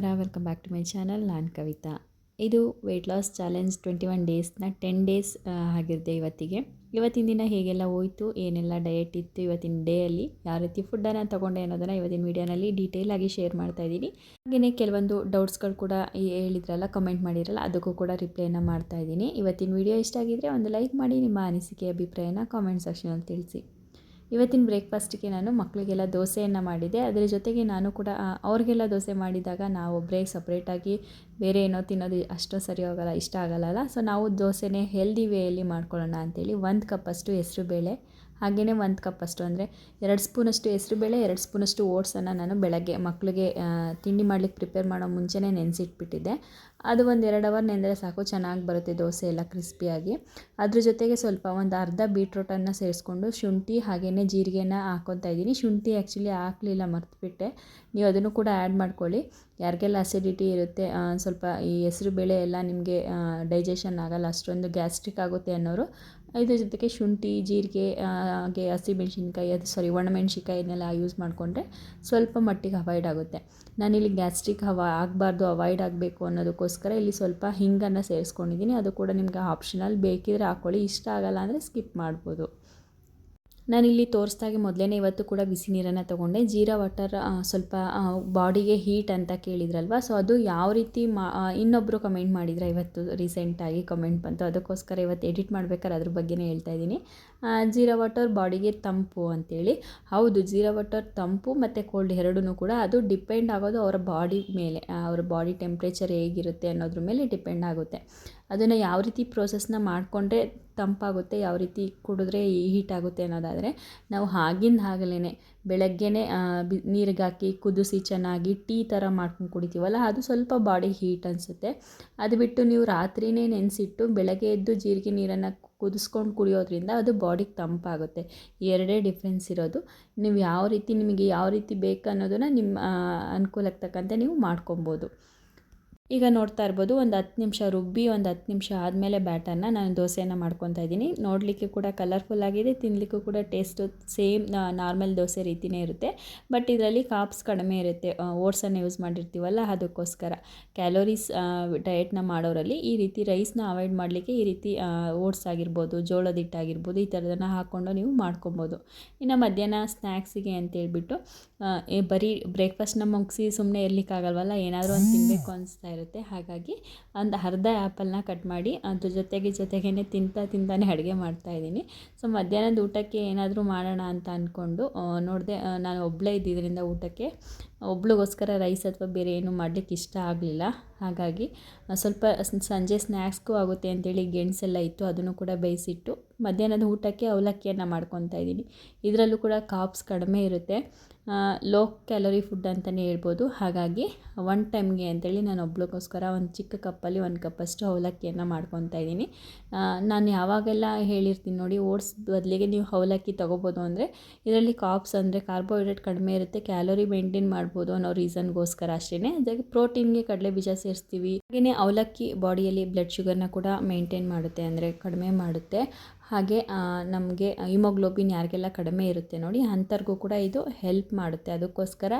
ನಮಸ್ಕಾರ welcome back to my channel ನಾನು ಕವಿತಾ. ಇದು weight loss challenge twenty one ಡೇಸ್ನ ten days ಆಗಿರುತ್ತೆ ಇವತ್ತಿಗೆ. ಇವತ್ತಿನ ದಿನ ಹೇಗೆಲ್ಲ ಹೋಯಿತು, ಏನೆಲ್ಲ ಡಯಟ್ ಇತ್ತು, ಇವತ್ತಿನ ಡೇಯಲ್ಲಿ ಯಾವ ರೀತಿ ಫುಡ್ಡನ್ನು ತೊಗೊಂಡೆ ಅನ್ನೋದನ್ನು ಇವತ್ತಿನ ವೀಡಿಯೋನಲ್ಲಿ ಡೀಟೇಲ್ ಆಗಿ ಶೇರ್ ಮಾಡ್ತಾ ಇದ್ದೀನಿ. ಹಾಗೆಯೇ ಕೆಲವೊಂದು ಡೌಟ್ಸ್ಗಳು ಕೂಡ ಹೇಳಿದ್ರಲ್ಲ ಕಮೆಂಟ್ ಮಾಡಿರಲ್ಲ ಅದಕ್ಕೂ ಕೂಡ ರಿಪ್ಲೈನ ಮಾಡ್ತಾ ಇದ್ದೀನಿ. ಇವತ್ತಿನ ವಿಡಿಯೋ ಇಷ್ಟ ಆಗಿದ್ದರೆ ಒಂದು ಲೈಕ್ ಮಾಡಿ, ನಿಮ್ಮ ಅನಿಸಿಕೆ, ಅಭಿಪ್ರಾಯನ ಕಾಮೆಂಟ್ ಸೆಕ್ಷನಲ್ಲಿ ತಿಳಿಸಿ. ಇವತ್ತಿನ ಬ್ರೇಕ್ಫಾಸ್ಟಿಗೆ ನಾನು ಮಕ್ಕಳಿಗೆಲ್ಲ ದೋಸೆಯನ್ನು ಮಾಡಿದೆ ಅದರ ಜೊತೆಗೆ ನಾನು ಕೂಡ ಅವ್ರಿಗೆಲ್ಲ ದೋಸೆ ಮಾಡಿದಾಗ ನಾವು ಒಬ್ಬರೇ ಸಪ್ರೇಟಾಗಿ ಬೇರೆ ಏನೋ ತಿನ್ನೋದು ಅಷ್ಟು ಸರಿ ಹೋಗಲ್ಲ, ಇಷ್ಟ ಆಗಲ್ಲ ಸೊ ನಾವು ದೋಸೆನೇ ಹೆಲ್ದಿ ವೇಯಲ್ಲಿ ಮಾಡ್ಕೊಳ್ಳೋಣ ಅಂತೇಳಿ ಒಂದು ಕಪ್ಪಷ್ಟು ಹೆಸರುಬೇಳೆ ಹಾಗೆಯೇ ಒಂದು ಕಪ್ಪಷ್ಟು ಅಂದರೆ ಎರಡು ಸ್ಪೂನಷ್ಟು ಹೆಸರುಬೇಳೆ ಎರಡು ಸ್ಪೂನಷ್ಟು ಓಟ್ಸನ್ನು ನಾನು ಬೆಳಗ್ಗೆ ಮಕ್ಕಳಿಗೆ ತಿಂಡಿ ಮಾಡ್ಲಿಕ್ಕೆ ಪ್ರಿಪೇರ್ ಮಾಡೋ ಮುಂಚೆನೇ ನೆನೆಸಿಟ್ಬಿಟ್ಟಿದ್ದೆ. ಅದು ಒಂದು ಎರಡು ಅವರ್ ನೆಂದರೆ ಸಾಕು, ಚೆನ್ನಾಗಿ ಬರುತ್ತೆ ದೋಸೆ ಎಲ್ಲ ಕ್ರಿಸ್ಪಿಯಾಗಿ ಅದ್ರ ಜೊತೆಗೆ ಸ್ವಲ್ಪ ಒಂದು ಅರ್ಧ ಬೀಟ್ರೋಟನ್ನು ಸೇರಿಸ್ಕೊಂಡು ಶುಂಠಿ ಹಾಗೆಯೇ ಜೀರಿಗೆನ ಹಾಕ್ಕೊತಾ ಇದ್ದೀನಿ. ಶುಂಠಿ ಆ್ಯಕ್ಚುಲಿ ಹಾಕಲಿಲ್ಲ, ಮರ್ತುಬಿಟ್ಟೆ. ನೀವು ಅದನ್ನು ಕೂಡ ಆ್ಯಡ್ ಮಾಡ್ಕೊಳ್ಳಿ. ಯಾರಿಗೆಲ್ಲ ಅಸಿಡಿಟಿ ಇರುತ್ತೆ ಸ್ವಲ್ಪ ಈ ಹೆಸರು ಬೇಳೆ ಎಲ್ಲ ನಿಮಗೆ ಡೈಜೆಷನ್ ಆಗಲ್ಲ, ಅಷ್ಟೊಂದು ಗ್ಯಾಸ್ಟ್ರಿಕ್ ಆಗುತ್ತೆ ಅನ್ನೋರು, ಇದ್ರ ಜೊತೆಗೆ ಶುಂಠಿ, ಜೀರಿಗೆ ಹಾಗೆ ಹಸಿಮೆಣ್ಸಿನ್ಕಾಯಿ ಅದು ಸಾರಿ ಒಣಮೆಣ್ಸಿನ್ಕಾಯಿನೆಲ್ಲ ಯೂಸ್ ಮಾಡಿಕೊಂಡ್ರೆ ಸ್ವಲ್ಪ ಮಟ್ಟಿಗೆ ಅವಾಯ್ಡ್ ಆಗುತ್ತೆ. ನಾನಿಲ್ಲಿ ಗ್ಯಾಸ್ಟ್ರಿಕ್ ಹವಾ ಆಗಬಾರ್ದು ಅವಾಯ್ಡ್ ಆಗಬೇಕು ಅನ್ನೋದಕ್ಕೋಸ್ಕರ ಇಲ್ಲಿ ಸ್ವಲ್ಪ ಹಿಂಗನ್ನು ಸೇರಿಸ್ಕೊಂಡಿದ್ದೀನಿ. ಅದು ಕೂಡ ನಿಮಗೆ ಆಪ್ಷನಲ್ ಬೇಕಿದ್ರೆ ಹಾಕ್ಕೊಳ್ಳಿ ಇಷ್ಟ ಆಗಲ್ಲ ಅಂದರೆ ಸ್ಕಿಪ್ ಮಾಡ್ಬೋದು. ನಾನಿಲ್ಲಿ ತೋರಿಸ್ದಾಗೆ ಮೊದಲೇ ಇವತ್ತು ಕೂಡ ಬಿಸಿ ನೀರನ್ನು ತೊಗೊಂಡೆ. ಜೀರಾ ವಾಟರ್ ಸ್ವಲ್ಪ ಬಾಡಿಗೆ ಹೀಟ್ ಅಂತ ಕೇಳಿದ್ರಲ್ವ? ಸೊ ಅದು ಯಾವ ರೀತಿ ಮಾ ಇನ್ನೊಬ್ಬರು ಕಮೆಂಟ್ ಮಾಡಿದ್ರೆ ಇವತ್ತು ರೀಸೆಂಟಾಗಿ ಕಮೆಂಟ್ ಬಂತು. ಅದಕ್ಕೋಸ್ಕರ ಇವತ್ತು ಎಡಿಟ್ ಮಾಡ್ಬೇಕಾದ್ರೆ ಅದ್ರ ಬಗ್ಗೆನೇ ಹೇಳ್ತಾ ಇದ್ದೀನಿ. ಜೀರಾ ವಾಟರ್ ಬಾಡಿಗೆ ತಂಪು ಅಂತೇಳಿ. ಹೌದು, ಜೀರಾ ವಾಟರ್ ತಂಪು ಮತ್ತು ಕೋಲ್ಡ್ ಎರಡೂ ಕೂಡ ಅದು ಡಿಪೆಂಡ್ ಆಗೋದು ಅವರ ಬಾಡಿ ಮೇಲೆ ಅವರ ಬಾಡಿ ಟೆಂಪ್ರೇಚರ್ ಹೇಗಿರುತ್ತೆ ಅನ್ನೋದ್ರ ಮೇಲೆ ಡಿಪೆಂಡ್ ಆಗುತ್ತೆ. ಅದನ್ನು ಯಾವ ರೀತಿ ಪ್ರೋಸೆಸ್ನ ಮಾಡಿಕೊಂಡ್ರೆ ತಂಪಾಗುತ್ತೆ, ಯಾವ ರೀತಿ ಕುಡಿದ್ರೆ ಹೀಟ್ ಆಗುತ್ತೆ ಅನ್ನೋದಾದರೆ ನಾವು ಆಗಿಂದ ಆಗಲೇ ಬೆಳಗ್ಗೆನೇ ಬಿ, ನೀರಿಗೆ ಹಾಕಿ ಕುದಿಸಿ ಚೆನ್ನಾಗಿ ಟೀ ಥರ ಮಾಡ್ಕೊಂಡು ಕುಡಿತೀವಲ್ಲ, ಅದು ಸ್ವಲ್ಪ ಬಾಡಿ ಹೀಟ್ ಅನಿಸುತ್ತೆ. ಅದು ಬಿಟ್ಟು ನೀವು ರಾತ್ರಿನೇ ನೆನೆಸಿಟ್ಟು ಬೆಳಗ್ಗೆ ಎದ್ದು ಜೀರಿಗೆ ನೀರನ್ನು ಕುದಿಸ್ಕೊಂಡು ಕುಡಿಯೋದ್ರಿಂದ ಅದು ಬಾಡಿಗೆ ತಂಪಾಗುತ್ತೆ. ಎರಡೇ ಡಿಫ್ರೆನ್ಸ್ ಇರೋದು. ನೀವು ಯಾವ ರೀತಿ ನಿಮಗೆ ಯಾವ ರೀತಿ ಬೇಕು ಅನ್ನೋದನ್ನು ನಿಮ್ಮ ಅನುಕೂಲಕ್ಕೆ ತಕ್ಕಂತೆ ನೀವು ಮಾಡ್ಕೊಬೋದು. ಈಗ ನೋಡ್ತಾ ಇರ್ಬೋದು ಒಂದು ಹತ್ತು ನಿಮಿಷ ರುಬ್ಬಿ, ಒಂದು ಹತ್ತು ನಿಮಿಷ ಆದಮೇಲೆ ಬ್ಯಾಟರ್ನ ನಾನು ದೋಸೆನ ಮಾಡ್ಕೊತಾ ಇದ್ದೀನಿ. ನೋಡಲಿಕ್ಕೆ ಕೂಡ ಕಲರ್ಫುಲ್ ಆಗಿದೆ ತಿನ್ನಲಿಕ್ಕೂ ಕೂಡ ಟೇಸ್ಟು ಸೇಮ್ ನಾರ್ಮಲ್ ದೋಸೆ ರೀತಿಯೇ ಇರುತ್ತೆ. ಬಟ್ ಇದರಲ್ಲಿ ಕಾಪ್ಸ್ ಕಡಿಮೆ ಇರುತ್ತೆ. ಓಟ್ಸನ್ನು ಯೂಸ್ ಮಾಡಿರ್ತೀವಲ್ಲ, ಅದಕ್ಕೋಸ್ಕರ. ಕ್ಯಾಲೋರೀಸ್ ಡಯೆಟ್ನ ಮಾಡೋರಲ್ಲಿ ಈ ರೀತಿ ರೈಸ್ನ ಅವಾಯ್ಡ್ ಮಾಡಲಿಕ್ಕೆ ಈ ರೀತಿ ಓಟ್ಸ್ ಆಗಿರ್ಬೋದು, ಜೋಳದ ಹಿಟ್ಟಾಗಿರ್ಬೋದು ಈ ಥರದನ್ನು ಹಾಕ್ಕೊಂಡು ನೀವು ಮಾಡ್ಕೊಬೋದು. ಇನ್ನು ಮಧ್ಯಾಹ್ನ ಸ್ನ್ಯಾಕ್ಸಿಗೆ ಅಂತೇಳ್ಬಿಟ್ಟು ಬರೀ ಬ್ರೇಕ್ಫಾಸ್ಟ್ನ ಮುಗಿಸಿ ಸುಮ್ಮನೆ ಇರಲಿಕ್ಕಾಗಲ್ವಲ್ಲ ಏನಾದರೂ ಒಂದು ತಿನ್ನಬೇಕು ಅನಿಸ್ತಾ ಹಾಗಾಗಿ ಒಂದು ಅರ್ಧ ಆ್ಯಪಲ್ನ ಕಟ್ ಮಾಡಿ ಅದ್ರ ಜೊತೆಗೆ ಜೊತೆಗೇ ತಿಂತಾ ತಿಂತಾನೆ ಅಡುಗೆ ಮಾಡ್ತಾ ಇದ್ದೀನಿ. ಸೊ, ಮಧ್ಯಾಹ್ನದ ಊಟಕ್ಕೆ ಏನಾದರೂ ಮಾಡೋಣ ಅಂತ ಅಂದ್ಕೊಂಡು ನೋಡಿದೆ ನಾನು ಒಬ್ಬಳೇ ಇದ್ದಿದ್ದರಿಂದ ಊಟಕ್ಕೆ ಒಬ್ಳಿಗೋಸ್ಕರ ರೈಸ್ ಅಥವಾ ಬೇರೆ ಏನು ಮಾಡಲಿಕ್ಕೆ ಇಷ್ಟ ಆಗಲಿಲ್ಲ. ಹಾಗಾಗಿ ಸ್ವಲ್ಪ ಸಂಜೆ ಸ್ನ್ಯಾಕ್ಸ್ಗೂ ಆಗುತ್ತೆ ಅಂತೇಳಿ ಗೆಣಸೆಲ್ಲ ಇತ್ತು, ಅದನ್ನು ಕೂಡ ಬೇಯಿಸಿಟ್ಟು ಮಧ್ಯಾಹ್ನದ ಊಟಕ್ಕೆ ಅವಲಕ್ಕಿಯನ್ನು ಮಾಡ್ಕೊತಾ ಇದ್ದೀನಿ. ಇದರಲ್ಲೂ ಕೂಡ ಕಾಪ್ಸ್ ಕಡಿಮೆ ಇರುತ್ತೆ. ಲೋ ಕ್ಯಾಲೋರಿ ಫುಡ್ ಅಂತಲೇ ಹೇಳ್ಬೋದು. ಹಾಗಾಗಿ ಒನ್ ಟೈಮ್ಗೆ ಅಂತೇಳಿ ನಾನು ಒಬ್ಳಿಗೋಸ್ಕರ ಒಂದು ಚಿಕ್ಕ ಕಪ್ಪಲ್ಲಿ ಒಂದು ಕಪ್ಪಷ್ಟು ಅವಲಕ್ಕಿಯನ್ನು ಮಾಡ್ಕೊತಾ ಇದ್ದೀನಿ. ನಾನು ಯಾವಾಗೆಲ್ಲ ಹೇಳಿರ್ತೀನಿ ನೋಡಿ ಓಟ್ಸ್ ಬದಲಿಗೆ ನೀವು ಅವಲಕ್ಕಿ ತೊಗೋಬೋದು ಅಂದರೆ ಇದರಲ್ಲಿ ಕಾಪ್ಸ್ ಅಂದರೆ ಕಾರ್ಬೋಹೈಡ್ರೇಟ್ ಕಡಿಮೆ ಇರುತ್ತೆ ಕ್ಯಾಲೋರಿ ಮೇಂಟೈನ್ ಮಾಡ್ಬೋದು ಅನ್ನೋ ರೀಸನ್ಗೋಸ್ಕರ ಅಷ್ಟೇ ಅದಕ್ಕೆ ಪ್ರೋಟೀನ್ಗೆ ಕಡಲೆ ಬೀಜ ಸೇರಿಸ್ತೀವಿ. ಹಾಗೆಯೇ ಅವಲಕ್ಕಿ ಬಾಡಿಯಲ್ಲಿ ಬ್ಲಡ್ ಶುಗರ್ನ ಕೂಡ ಮೇಂಟೈನ್ ಮಾಡುತ್ತೆ ಅಂದರೆ ಕಡಿಮೆ ಮಾಡುತ್ತೆ. ಹಾಗೆ ನಮಗೆ ಹಿಮೋಗ್ಲೋಬಿನ್ ಯಾರಿಗೆಲ್ಲ ಕಡಿಮೆ ಇರುತ್ತೆ ನೋಡಿ, ಅಂಥವ್ರಿಗೂ ಕೂಡ ಇದು ಹೆಲ್ಪ್ ಮಾಡುತ್ತೆ. ಅದಕ್ಕೋಸ್ಕರ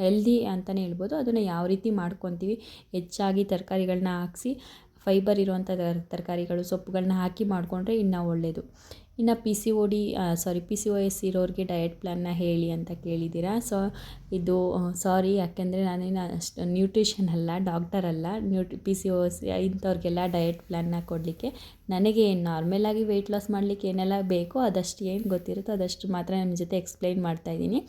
ಹೆಲ್ದಿ ಅಂತಲೇ ಹೇಳ್ಬೋದು. ಅದನ್ನು ಯಾವ ರೀತಿ ಮಾಡ್ಕೊತೀವಿ? ಹೆಚ್ಚಾಗಿ ತರಕಾರಿಗಳನ್ನ ಹಾಕ್ಸಿ ಫೈಬರ್ ಇರುವಂಥ ತರಕಾರಿಗಳು ಸೊಪ್ಪುಗಳನ್ನ ಹಾಕಿ ಮಾಡಿಕೊಂಡ್ರೆ ಇನ್ನೂ ಒಳ್ಳೆಯದು ಇನ್ನು P C O D sorry P C O S ಇರೋರಿಗೆ ಡಯಟ್ ಪ್ಲ್ಯಾನ್ನ ಹೇಳಿ ಅಂತ ಕೇಳಿದ್ದೀರಾ. ಸೊ ಇದು ಸಾರಿ ಯಾಕೆಂದರೆ ನಾನೇನು ಅಷ್ಟು ನ್ಯೂಟ್ರಿಷನ್ ಅಲ್ಲ ಡಾಕ್ಟರ್ ಅಲ್ಲ. ನ್ಯೂಟ್ರಿ ಪಿ ಸಿ ಒ ಎಸ್ ಇಂಥವ್ರಿಗೆಲ್ಲ ಡಯಟ್ ಪ್ಲ್ಯಾನ್ನ ಕೊಡಲಿಕ್ಕೆ ನನಗೆ ನಾರ್ಮಲಾಗಿ ವೆಯ್ಟ್ ಲಾಸ್ ಮಾಡಲಿಕ್ಕೆ ಏನೆಲ್ಲ ಬೇಕೋ ಅದಷ್ಟು ಏನು ಗೊತ್ತಿರುತ್ತೋ ಅದಷ್ಟು ಮಾತ್ರ ನಿಮ್ಮ ಜೊತೆ ಎಕ್ಸ್ಪ್ಲೈನ್ ಮಾಡ್ತಾಯಿದ್ದೀನಿ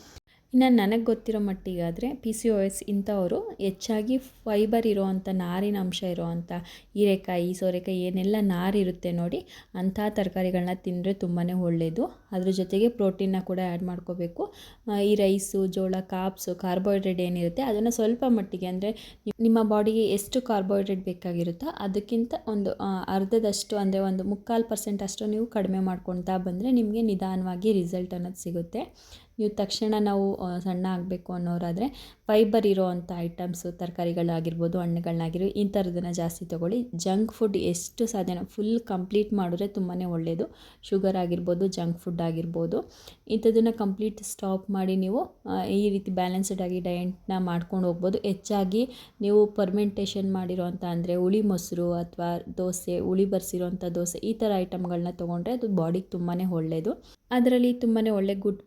ಇನ್ನು ನನಗೆ ಗೊತ್ತಿರೋ ಮಟ್ಟಿಗಾದರೆ ಪಿ ಸಿ ಒ ಎಸ್ ಇಂಥವರು ಹೆಚ್ಚಾಗಿ ಫೈಬರ್ ಇರೋವಂಥ ನಾರಿನ ಅಂಶ ಇರೋವಂಥ ಹೀರೆಕಾಯಿ, ಸೋರೆಕಾಯಿ ಏನೆಲ್ಲ ನಾರಿರುತ್ತೆ ನೋಡಿ ಅಂಥ ತರಕಾರಿಗಳನ್ನ ತಿಂದರೆ ತುಂಬಾ ಒಳ್ಳೆಯದು ಅದ್ರ ಜೊತೆಗೆ ಪ್ರೋಟೀನ್ನ ಕೂಡ ಆ್ಯಡ್ ಮಾಡ್ಕೋಬೇಕು. ಈ ರೈಸು ಜೋಳ ಕಾಪ್ಸು ಕಾರ್ಬೋಹೈಡ್ರೇಟ್ ಏನಿರುತ್ತೆ ಅದನ್ನು ಸ್ವಲ್ಪ ಮಟ್ಟಿಗೆ ಅಂದರೆ ನಿಮ್ಮ ಬಾಡಿಗೆ ಎಷ್ಟು ಕಾರ್ಬೋಹೈಡ್ರೇಟ್ ಬೇಕಾಗಿರುತ್ತೋ ಅದಕ್ಕಿಂತ ಒಂದು ಅರ್ಧದಷ್ಟು ಅಂದರೆ ಒಂದು ಮುಕ್ಕಾಲು ಪರ್ಸೆಂಟ್ ಅಷ್ಟು ನೀವು ಕಡಿಮೆ ಮಾಡ್ಕೊತಾ ಬಂದರೆ ನಿಮಗೆ ನಿಧಾನವಾಗಿ ರಿಸಲ್ಟ್ ಅನ್ನೋದು ಸಿಗುತ್ತೆ. ನೀವು ತಕ್ಷಣ ನಾವು ಸಣ್ಣ ಆಗಬೇಕು ಅನ್ನೋರಾದರೆ ಫೈಬರ್ ಇರೋ ಅಂಥ ಐಟಮ್ಸು ತರಕಾರಿಗಳಾಗಿರ್ಬೋದು ಹಣ್ಣುಗಳನ್ನಾಗಿರ್ಬೋದು ಈ ಥರದನ್ನು ಜಾಸ್ತಿ ತೊಗೊಳ್ಳಿ. ಜಂಕ್ ಫುಡ್ ಎಷ್ಟು ಸಾಧ್ಯನೋ ಫುಲ್ ಕಂಪ್ಲೀಟ್ ಮಾಡಿದ್ರೆ ತುಂಬಾ ಒಳ್ಳೆಯದು ಶುಗರ್ ಆಗಿರ್ಬೋದು ಜಂಕ್ ಫುಡ್ ಆಗಿರ್ಬೋದು. ಇಂಥದನ್ನು ಕಂಪ್ಲೀಟ್ ಸ್ಟಾಪ್ ಮಾಡಿ ನೀವು ಈ ರೀತಿ ಬ್ಯಾಲೆನ್ಸ್ಡ್ ಆಗಿ ಡಯಟ್ನ ಮಾಡ್ಕೊಂಡು ಹೋಗ್ಬೋದು. ಹೆಚ್ಚಾಗಿ ನೀವು ಪರ್ಮೆಂಟೇಷನ್ ಮಾಡಿರೋಂಥ ಅಂದರೆ ಹುಳಿ ಮೊಸರು ಅಥವಾ ದೋಸೆ, ಹುಳಿ ಬರ್ಸಿರೋಂಥ ದೋಸೆ, ಈ ಥರ ಐಟಮ್ಗಳನ್ನ ತೊಗೊಂಡ್ರೆ ಅದು ಬಾಡಿಗೆ ತುಂಬಾ ಒಳ್ಳೆಯದು ಅದರಲ್ಲಿ ತುಂಬಾ ಒಳ್ಳೆ ಗುಡ್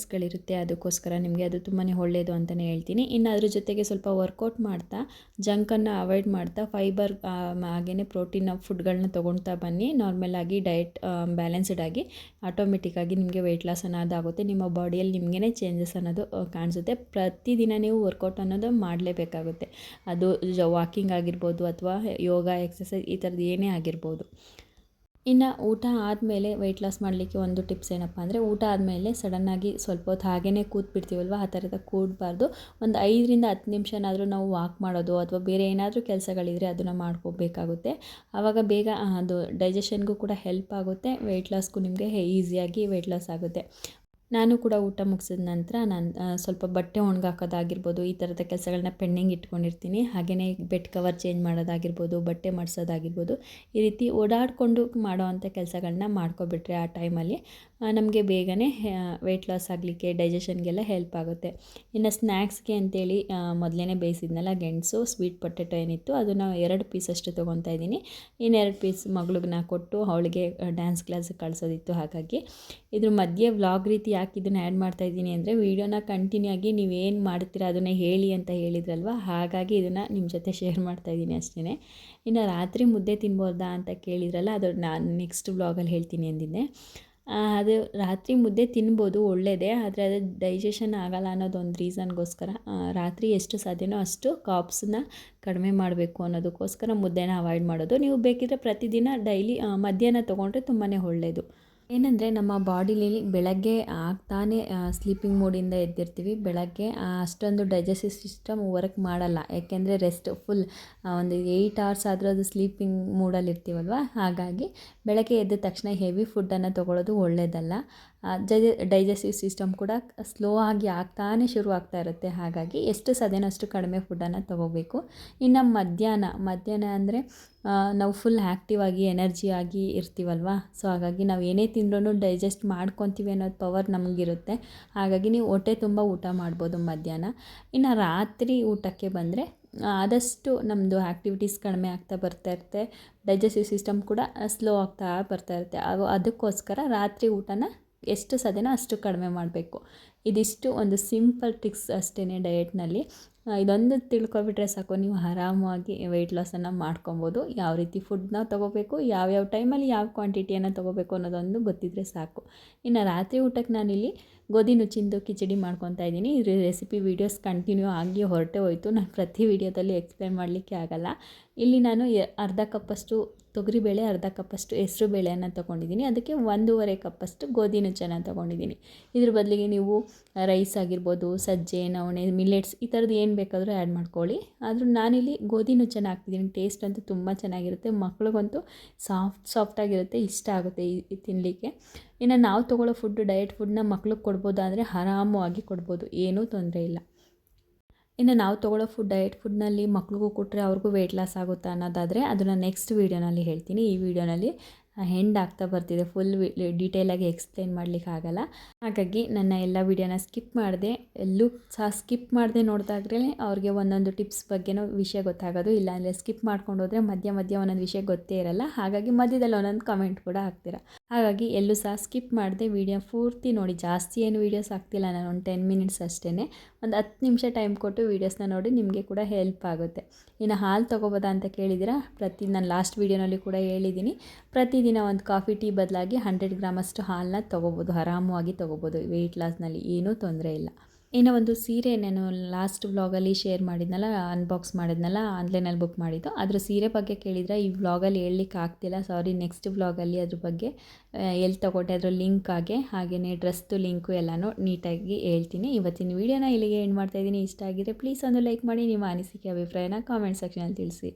ಬ್ಯಾಕ್ಟೀರಿಯಾಸ್ಗಳಿರುತ್ತೆ ಅದಕ್ಕೋಸ್ಕರ ನಿಮಗೆ ಅದು ತುಂಬಾ ಒಳ್ಳೆಯದು ಅಂತಲೇ ಹೇಳ್ತೀನಿ. ಇನ್ನು ಅದ್ರ ಜೊತೆಗೆ ಸ್ವಲ್ಪ ವರ್ಕೌಟ್ ಮಾಡ್ತಾ ಜಂಕನ್ನು ಅವಾಯ್ಡ್ ಮಾಡ್ತಾ ಫೈಬರ್ ಹಾಗೆಯೇ ಪ್ರೋಟೀನ್ ಫುಡ್ಗಳನ್ನ ತೊಗೊಳ್ತಾ ಬನ್ನಿ. ನಾರ್ಮಲ್ ಆಗಿ ಡಯಟ್ ಬ್ಯಾಲೆನ್ಸ್ಡ್ ಆಗಿ ಆಟೋಮೆಟಿಕ್ಕಾಗಿ ನಿಮಗೆ ವೆಯ್ಟ್ ಲಾಸ್ ಅನ್ನೋದಾಗುತ್ತೆ ನಿಮ್ಮ ಬಾಡಿಯಲ್ಲಿ ನಿಮಗೇ ಚೇಂಜಸ್ ಅನ್ನೋದು ಕಾಣಿಸುತ್ತೆ. ಪ್ರತಿದಿನ ನೀವು ವರ್ಕೌಟ್ ಅನ್ನೋದು ಮಾಡಲೇಬೇಕಾಗುತ್ತೆ. ಅದು ವಾಕಿಂಗ್ ಆಗಿರ್ಬೋದು ಅಥವಾ ಯೋಗ ಎಕ್ಸಸೈಸ್ ಈ ಥರದ್ದು ಏನೇ ಆಗಿರ್ಬೋದು. ಇನ್ನು ಊಟ ಆದಮೇಲೆ ವೆಯ್ಟ್ ಲಾಸ್ ಮಾಡಲಿಕ್ಕೆ ಒಂದು ಟಿಪ್ಸ್ ಏನಪ್ಪ ಅಂದರೆ ಊಟ ಆದಮೇಲೆ ಸಡನ್ನಾಗಿ ಸ್ವಲ್ಪ ಹೊತ್ತು ಹಾಗೇ ಕೂತ್ಬಿಡ್ತೀವಲ್ವ? ಆ ಥರದ ಕೂಡಬಾರ್ದು. ಒಂದು ಐದರಿಂದ ಹತ್ತು ನಿಮಿಷನಾದರೂ ನಾವು ವಾಕ್ ಮಾಡೋದು ಅಥವಾ ಬೇರೆ ಏನಾದರೂ ಕೆಲಸಗಳಿದ್ರೆ ಅದನ್ನು ಮಾಡ್ಕೋಬೇಕಾಗುತ್ತೆ. ಆವಾಗ ಬೇಗ ಅದು ಡೈಜೆಷನ್ಗೂ ಕೂಡ ಹೆಲ್ಪ್ ಆಗುತ್ತೆ. ವೆಯ್ಟ್ ಲಾಸ್ಗೂ ನಿಮಗೆ ಈಸಿಯಾಗಿ ವೆಯ್ಟ್ ಲಾಸ್ ಆಗುತ್ತೆ. ನಾನು ಕೂಡ ಊಟ ಮುಗಿಸಿದ ನಂತರ ನಾನು ಸ್ವಲ್ಪ ಬಟ್ಟೆ ಒಣಗಾಕೋದಾಗಿರ್ಬೋದು, ಈ ಥರದ ಕೆಲಸಗಳನ್ನ ಪೆಂಡಿಂಗ್ ಇಟ್ಕೊಂಡಿರ್ತೀನಿ. ಹಾಗೆಯೇ ಬೆಡ್ ಕವರ್ ಚೇಂಜ್ ಮಾಡೋದಾಗಿರ್ಬೋದು, ಬಟ್ಟೆ ಮಾಡಿಸೋದಾಗಿರ್ಬೋದು, ಈ ರೀತಿ ಓಡಾಡಿಕೊಂಡು ಮಾಡೋವಂಥ ಕೆಲಸಗಳನ್ನ ಮಾಡ್ಕೊಬಿಟ್ರೆ ಆ ಟೈಮಲ್ಲಿ ನಮಗೆ ಬೇಗನೆ ವೆಯ್ಟ್ ಲಾಸ್ ಆಗಲಿಕ್ಕೆ ಡೈಜೆಷನ್ಗೆಲ್ಲ ಹೆಲ್ಪ್ ಆಗುತ್ತೆ. ಇನ್ನು ಸ್ನ್ಯಾಕ್ಸ್ಗೆ ಅಂತೇಳಿ ಮೊದಲೇ ಬೇಯಿಸಿದ್ನಲ್ಲ ಗೆಣಸು ಸ್ವೀಟ್ ಪೊಟೆಟೊ ಏನಿತ್ತು, ಅದನ್ನು ಎರಡು ಪೀಸಷ್ಟು ತೊಗೊತಾ ಇದ್ದೀನಿ. ಇನ್ನೆರಡು ಪೀಸ್ ಮಗಳಿಗೆ ಕೊಟ್ಟು ಅವಳಿಗೆ ಡ್ಯಾನ್ಸ್ ಕ್ಲಾಸಿಗೆ ಕಳಿಸೋದಿತ್ತು, ಹಾಗಾಗಿ. ಇದ್ರ ಮಧ್ಯೆ ವ್ಲಾಗ್ ರೀತಿ ಯಾಕೆ ಇದನ್ನು ಆ್ಯಡ್ ಮಾಡ್ತಾ ಇದ್ದೀನಿ ಅಂದರೆ ವೀಡಿಯೋನ ಕಂಟಿನ್ಯೂ ಆಗಿ ನೀವೇನು ಮಾಡ್ತೀರಾ ಅದನ್ನು ಹೇಳಿ ಅಂತ ಹೇಳಿದ್ರಲ್ವ? ಹಾಗಾಗಿ ಇದನ್ನು ನಿಮ್ಮ ಜೊತೆ ಶೇರ್ ಮಾಡ್ತಾ ಇದ್ದೀನಿ ಅಷ್ಟೇ ಇನ್ನು ರಾತ್ರಿ ಮುದ್ದೆ ತಿನ್ಬೋದಾ ಅಂತ ಕೇಳಿದ್ರಲ್ಲ, ಅದು ನಾನು ನೆಕ್ಸ್ಟ್ ವ್ಲಾಗಲ್ಲಿ ಹೇಳ್ತೀನಿ ಅಂದಿದ್ದೆ. ಅದು ರಾತ್ರಿ ಮುದ್ದೆ ತಿನ್ಬೋದು ಒಳ್ಳೆಯದೇ ಆದರೆ ಅದು ಡೈಜೆಷನ್ ಆಗಲ್ಲ ಅನ್ನೋದೊಂದು ರೀಸನ್ಗೋಸ್ಕರ ರಾತ್ರಿ ಎಷ್ಟು ಸಾಧ್ಯನೋ ಅಷ್ಟು ಕಾಪ್ಸನ್ನ ಕಡಿಮೆ ಮಾಡಬೇಕು ಅನ್ನೋದಕ್ಕೋಸ್ಕರ ಮುದ್ದೆನ ಅವಾಯ್ಡ್ ಮಾಡೋದು. ನೀವು ಬೇಕಿದ್ರೆ ಪ್ರತಿದಿನ ಡೈಲಿ ಮಧ್ಯಾಹ್ನ ತೊಗೊಂಡ್ರೆ ತುಂಬಾ ಒಳ್ಳೆಯದು ಏನಂದರೆ ನಮ್ಮ ಬಾಡಿಲಿ ಬೆಳಗ್ಗೆ ಆಗ್ತಾನೆ ಸ್ಲೀಪಿಂಗ್ ಮೋಡಿಂದ ಎದ್ದಿರ್ತೀವಿ. ಬೆಳಗ್ಗೆ ಅಷ್ಟೊಂದು ಡೈಜೆಸ್ಟಿವ್ ಸಿಸ್ಟಮ್ ವರ್ಕ್ ಮಾಡಲ್ಲ. ಯಾಕೆಂದರೆ ರೆಸ್ಟ್ ಫುಲ್ ಒಂದು ಏಯ್ಟ್ ಅವರ್ಸ್ ಆದರೂ ಅದು ಸ್ಲೀಪಿಂಗ್ ಮೂಡಲ್ಲಿ ಇರ್ತೀವಲ್ವ? ಹಾಗಾಗಿ ಬೆಳಗ್ಗೆ ಎದ್ದ ತಕ್ಷಣ ಹೆವಿ ಫುಡ್ಡನ್ನು ತೊಗೊಳ್ಳೋದು ಒಳ್ಳೆಯದಲ್ಲ ಡೈಜೆಸ್ಟಿವ್ ಸಿಸ್ಟಮ್ ಕೂಡ ಸ್ಲೋ ಆಗಿ ಆಗ್ತಾನೆ ಶುರು ಆಗ್ತಾ ಇರುತ್ತೆ. ಹಾಗಾಗಿ ಎಷ್ಟು ಸದೇನೋ ಅಷ್ಟು ಕಡಿಮೆ ಫುಡ್ಡನ್ನು ತೊಗೋಬೇಕು. ಇನ್ನು ಮಧ್ಯಾಹ್ನ ಮಧ್ಯಾಹ್ನ ಅಂದರೆ ನಾವು ಫುಲ್ ಆ್ಯಕ್ಟಿವ್ ಆಗಿ ಎನರ್ಜಿ ಆಗಿ ಇರ್ತೀವಲ್ವಾ? ಸೊ ಹಾಗಾಗಿ ನಾವು ಏನೇ ತಿಂದ್ರೂ ಡೈಜೆಸ್ಟ್ ಮಾಡ್ಕೊತೀವಿ ಅನ್ನೋದು ಪವರ್ ನಮಗಿರುತ್ತೆ. ಹಾಗಾಗಿ ನೀವು ಹೊಟ್ಟೆ ತುಂಬ ಊಟ ಮಾಡ್ಬೋದು ಮಧ್ಯಾಹ್ನ. ಇನ್ನು ರಾತ್ರಿ ಊಟಕ್ಕೆ ಬಂದರೆ ಆದಷ್ಟು ನಮ್ಮದು ಆ್ಯಕ್ಟಿವಿಟೀಸ್ ಕಡಿಮೆ ಆಗ್ತಾ ಬರ್ತಾ ಇರುತ್ತೆ. ಡೈಜೆಸ್ಟಿವ್ ಸಿಸ್ಟಮ್ ಕೂಡ ಸ್ಲೋ ಆಗ್ತಾ ಬರ್ತಾ ಇರುತ್ತೆ. ಅದು ಅದಕ್ಕೋಸ್ಕರ ರಾತ್ರಿ ಊಟನ ಎಷ್ಟು ಸದೇನೋ ಅಷ್ಟು ಕಡಿಮೆ ಮಾಡಬೇಕು. ಇದಿಷ್ಟು ಒಂದು ಸಿಂಪಲ್ ಟ್ರಿಕ್ಸ್ ಅಷ್ಟೇ ಡಯಟ್ನಲ್ಲಿ ಇದೊಂದು ತಿಳ್ಕೊಬಿಟ್ರೆ ಸಾಕು, ನೀವು ಆರಾಮಾಗಿ ವೆಯ್ಟ್ ಲಾಸನ್ನು ಮಾಡ್ಕೊಬೋದು. ಯಾವ ರೀತಿ ಫುಡ್ನ ತೊಗೋಬೇಕು, ಯಾವ್ಯಾವ ಟೈಮಲ್ಲಿ ಯಾವ ಕ್ವಾಂಟಿಟಿಯನ್ನು ತೊಗೋಬೇಕು ಅನ್ನೋದೊಂದು ಗೊತ್ತಿದ್ದರೆ ಸಾಕು. ಇನ್ನು ರಾತ್ರಿ ಊಟಕ್ಕೆ ನಾನಿಲ್ಲಿ ಗೋಧಿ ನುಚ್ಚಿಂದು ಕಿಚಡಿ ಮಾಡ್ಕೊತಾ ಇದ್ದೀನಿ. ಇದ್ರ ರೆಸಿಪಿ ವೀಡಿಯೋಸ್ ಕಂಟಿನ್ಯೂ ಆಗಿ ಹೊರಟೆ ಹೋಯಿತು. ನಾನು ಪ್ರತಿ ವೀಡಿಯೋದಲ್ಲಿ ಎಕ್ಸ್ಪ್ಲೇನ್ ಮಾಡಲಿಕ್ಕೆ ಆಗಲ್ಲ. ಇಲ್ಲಿ ನಾನು ಅರ್ಧ ಕಪ್ಪಷ್ಟು ತೊಗರಿಬೇಳೆ, ಅರ್ಧ ಕಪ್ಪಷ್ಟು ಹೆಸ್ರು ಬೇಳೆಯನ್ನು ತೊಗೊಂಡಿದ್ದೀನಿ. ಅದಕ್ಕೆ ಒಂದೂವರೆ ಕಪ್ಪಷ್ಟು ಗೋಧಿ ನುಚ್ಚನ್ನು ತೊಗೊಂಡಿದ್ದೀನಿ. ಇದ್ರ ಬದಲಿಗೆ ನೀವು ರೈಸ್ ಆಗಿರ್ಬೋದು, ಸಜ್ಜೆ, ನವಣೆ ಮಿಲೆಟ್ಸ್ ಈ ಥರದ್ದು ಏನು ಬೇಕಾದರೂ ಆ್ಯಡ್ ಮಾಡ್ಕೊಳ್ಳಿ. ಆದರೂ ನಾನಿಲ್ಲಿ ಗೋಧಿ ನುಚ್ಚನ್ನು ಹಾಕ್ತಿದ್ದೀನಿ ಟೇಸ್ಟ್ ಅಂತೂ ತುಂಬ ಚೆನ್ನಾಗಿರುತ್ತೆ. ಮಕ್ಳಿಗಂತೂ ಸಾಫ್ಟ್ ಸಾಫ್ಟಾಗಿರುತ್ತೆ ಇಷ್ಟ ಆಗುತ್ತೆ ಈ ತಿನ್ನಲಿಕ್ಕೆ ಇನ್ನು ನಾವು ತೊಗೊಳ್ಳೋ ಫುಡ್ ಡಯಟ್ ಫುಡ್ನ ಮಕ್ಳಿಗೆ ಕೊಡ್ಬೋದಾದರೆ ಆರಾಮವಾಗಿ ಕೊಡ್ಬೋದು. ಏನೂ ತೊಂದರೆ ಇಲ್ಲ. ಇನ್ನು ನಾವು ತೊಗೊಳ್ಳೋ ಫುಡ್ ಡಯಟ್ ಫುಡ್ನಲ್ಲಿ ಮಕ್ಳಿಗೂ ಕೊಟ್ಟರೆ ಅವ್ರಿಗೂ ವೆಯ್ಟ್ ಲಾಸ್ ಆಗುತ್ತಾ ಅನ್ನೋದಾದರೆ ಅದನ್ನು ನೆಕ್ಸ್ಟ್ ವೀಡಿಯೋನಲ್ಲಿ ಹೇಳ್ತೀನಿ. ಈ ವಿಡಿಯೋನಲ್ಲಿ ಹೆಂಡ್ ಆಗ್ತಾ ಬರ್ತಿದೆ. ಫುಲ್ ಡೀಟೇಲಾಗಿ ಎಕ್ಸ್ಪ್ಲೇನ್ ಮಾಡಲಿಕ್ಕೆ ಆಗಲ್ಲ. ಹಾಗಾಗಿ ನನ್ನ ಎಲ್ಲ ವಿಡಿಯೋನ ಸ್ಕಿಪ್ ಮಾಡಿದೆ. ಎಲ್ಲೂ ಸಹ ಸ್ಕಿಪ್ ಮಾಡದೆ ನೋಡಿದಾಗ್ರೆ ಅವ್ರಿಗೆ ಒಂದೊಂದು ಟಿಪ್ಸ್ ಬಗ್ಗೆನೂ ವಿಷಯ ಗೊತ್ತಾಗೋದು. ಇಲ್ಲಾಂದರೆ ಸ್ಕಿಪ್ ಮಾಡ್ಕೊಂಡು ಹೋದರೆ ಮಧ್ಯ ಮಧ್ಯ ಒಂದೊಂದು ವಿಷಯ ಗೊತ್ತೇ ಇರಲ್ಲ. ಹಾಗಾಗಿ ಮಧ್ಯದಲ್ಲಿ ಒಂದೊಂದು ಕಮೆಂಟ್ ಕೂಡ ಹಾಕ್ತೀರಾ. ಹಾಗಾಗಿ ಎಲ್ಲೂ ಸಹ ಸ್ಕಿಪ್ ಮಾಡದೆ ವೀಡಿಯೋ ಪೂರ್ತಿ ನೋಡಿ. ಜಾಸ್ತಿ ಏನು ವೀಡಿಯೋಸ್ ಆಗ್ತಿಲ್ಲ, ನಾನು ಒಂದು ಟೆನ್ ಮಿನಿಟ್ಸ್ ಅಷ್ಟೇ ಒಂದು ಹತ್ತು ನಿಮಿಷ ಟೈಮ್ ಕೊಟ್ಟು ವೀಡಿಯೋಸ್ನ ನೋಡಿ ನಿಮಗೆ ಕೂಡ ಹೆಲ್ಪ್ ಆಗುತ್ತೆ. ಇನ್ನು ಹಾಲು ತೊಗೋಬೋದಾ ಅಂತ ಕೇಳಿದಿರಾ ಪ್ರತಿ, ನಾನು ಲಾಸ್ಟ್ ವೀಡಿಯೋನಲ್ಲಿ ಕೂಡ ಹೇಳಿದ್ದೀನಿ. ಪ್ರತಿದಿನ ಒಂದು ಕಾಫಿ ಟೀ ಬದಲಾಗಿ ಹಂಡ್ರೆಡ್ ಗ್ರಾಮಷ್ಟು ಹಾಲನ್ನ ತೊಗೋಬೋದು. ಆರಾಮವಾಗಿ ತೊಗೋಬೋದು. ವೆಯ್ಟ್ ಲಾಸ್ನಲ್ಲಿ ಏನೂ ತೊಂದರೆ ಇಲ್ಲ. ಇನ್ನು ಒಂದು ಸೀರೆ ನಾನು ಲಾಸ್ಟ್ ವ್ಲಾಗಲ್ಲಿ ಶೇರ್ ಮಾಡಿದ್ನಲ್ಲ ಅನ್ಬಾಕ್ಸ್ ಮಾಡಿದ್ನಲ್ಲ ಆನ್ಲೈನಲ್ಲಿ ಬುಕ್ ಮಾಡಿದ್ದು. ಅದ್ರ ಸೀರೆ ಬಗ್ಗೆ ಕೇಳಿದರೆ ಈ ವ್ಲಾಗಲ್ಲಿ ಹೇಳಲಿಕ್ಕೆ ಆಗ್ತಿಲ್ಲ. ಸಾರಿ ನೆಕ್ಸ್ಟ್ ವ್ಲಾಗಲ್ಲಿ ಅದ್ರ ಬಗ್ಗೆ ಎಲ್ಲಿ ತೊಗೊಂಡೆ ಅದರ ಲಿಂಕ್ ಆಗಿ ಹಾಗೆಯೇ ಡ್ರೆಸ್ದು ಲಿಂಕು ಎಲ್ಲನೂ ನೀಟಾಗಿ ಹೇಳ್ತೀನಿ. ಇವತ್ತಿನ ವೀಡಿಯೋನ ಇಲ್ಲಿಗೆ ಏನು ಮಾಡ್ತಾಯಿದ್ದೀನಿ ಇಷ್ಟ ಆಗಿದ್ರೆ ಪ್ಲೀಸ್ ಒಂದು ಲೈಕ್ ಮಾಡಿ, ನಿಮ್ಮ ಅನಿಸಿಕೆ, ಅಭಿಪ್ರಾಯನ ಕಾಮೆಂಟ್ ಸೆಕ್ಷನಲ್ಲಿ ತಿಳಿಸಿ.